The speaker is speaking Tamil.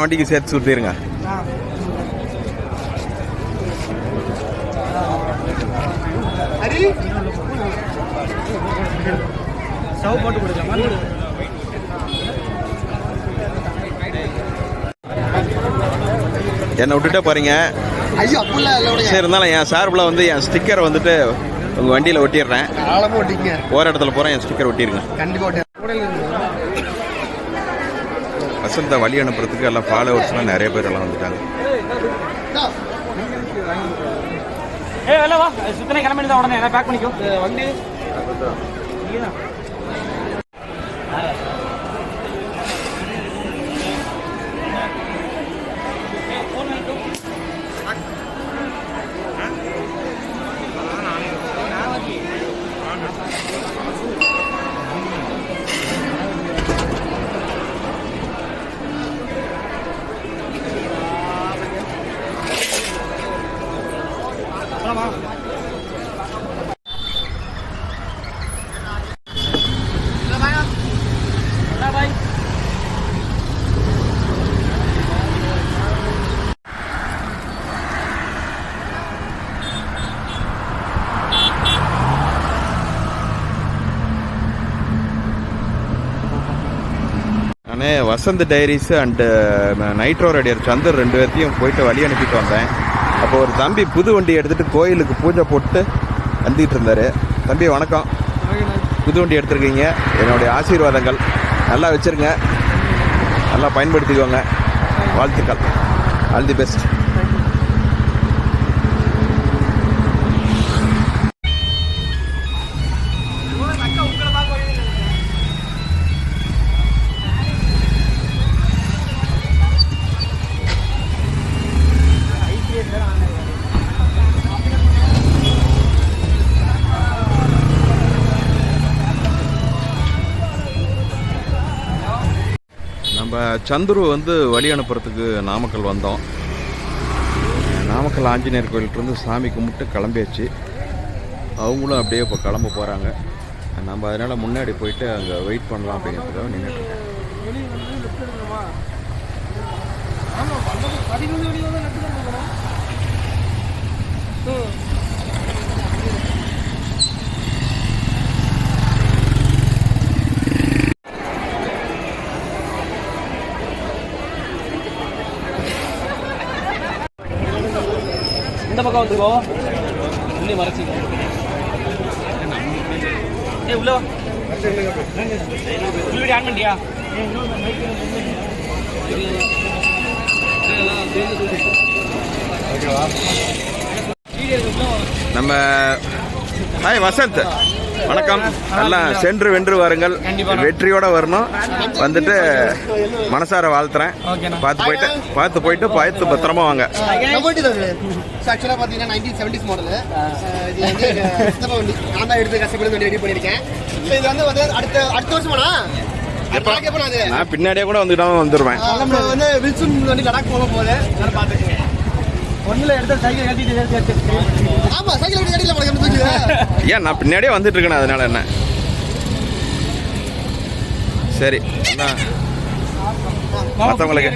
வண்டிக்கு சேர்த்து சுற்றிடுங்க போட்டு கொடுக்கலாமா? என்னை விட்டுட்டே போகிறீங்க ஐயோ சரி இருந்தாலும் என் சார்பில் வந்து என் ஸ்டிக்கரை வந்துட்டு உங்கள் வண்டியில் ஒட்டிடுறேன். போகிற இடத்துல போகிறேன் என் ஸ்டிக்கர் ஒட்டிடுங்க. கண்டிப்பா ஓட்டி வசந்த வழி அனுப்புறதுக்கு எல்லாம் ஃபாலோவர்ஸ்லாம் நிறைய பேர் எல்லாம் வந்துட்டாங்க. ஏ வெளில வா. சுத்தனை கிளம்பி தான் உடனே பேக் பண்ணிக்கோ. வண்டி. நான் வசந்த் டைரிஸ் அண்டு uh, நைட்ரோ ரெடியர் சந்தர் ரெண்டு பேர்த்தையும் போயிட்டு வழி அனுப்பிட்டு வந்தேன். அப்போ ஒரு தம்பி புது வண்டி எடுத்துகிட்டு கோயிலுக்கு பூஜை போட்டு வந்துட்டு இருந்தார். தம்பி வணக்கம். புது வண்டி எடுத்திருக்கீங்க. என்னுடைய ஆசீர்வாதங்கள். நல்லா வச்சுருங்க. நல்லா பயன்படுத்திக்கோங்க. வாழ்த்துக்கள். ஆல் தி பெஸ்ட் நம்ம சந்துரு வந்து வழி அனுப்புறதுக்கு நாமக்கல் வந்தோம். நாமக்கல் ஆஞ்சநேயர் கோயில்கிட்டருந்து சாமி கும்பிட்டு கிளம்பியாச்சு. அவங்களும் அப்படியே இப்போ கிளம்ப போகிறாங்க நம்ம அதனால் முன்னாடி போயிட்டு அங்கே வெயிட் பண்ணலாம் அப்படிங்கிறதுக்காக நின்றுட்டுருக்கேன் இந்த பக்கம் வந்துக்கோ உள்ளே மறைச்சிக்கோ ஏ உள்ள வா. உள்ள ஆன் பண்ணியா நம்ம ஹாய் வசந்த். வணக்கம். எல்லாம் சென்று வென்று வாருங்கள். வெற்றியோட வரணும். வந்துட்டு மனசார வாழ்த்துறேன். பார்த்து போயிட்டு பார்த்து போயிட்டு பார்த்து பத்திரமா வாங்க. ஆக்சுவலாக பார்த்தீங்கன்னா நைன்டீன் செவன்டிஸ் மாடலு இது வந்து நான் தான் எடுத்து கஷ்டப்பட்டு ரெடி பண்ணியிருக்கேன். இது வந்து அடுத்த அடுத்த வருஷமாண்ணா நான் பின்னாடியே கூட வந்துட்டாலும் வந்துடுவேன் நம்ம வந்து வில்சன் வந்து லடாக் போக போகுது. நல்லா எடுத்த சைக்கிள் ஆமா சைக்கிள் பழக்கம் ஏன் நான் பின்னாடியே வந்துட்டு இருக்கேன் அதனால என்ன? சரி மற்றவங்களுக்கு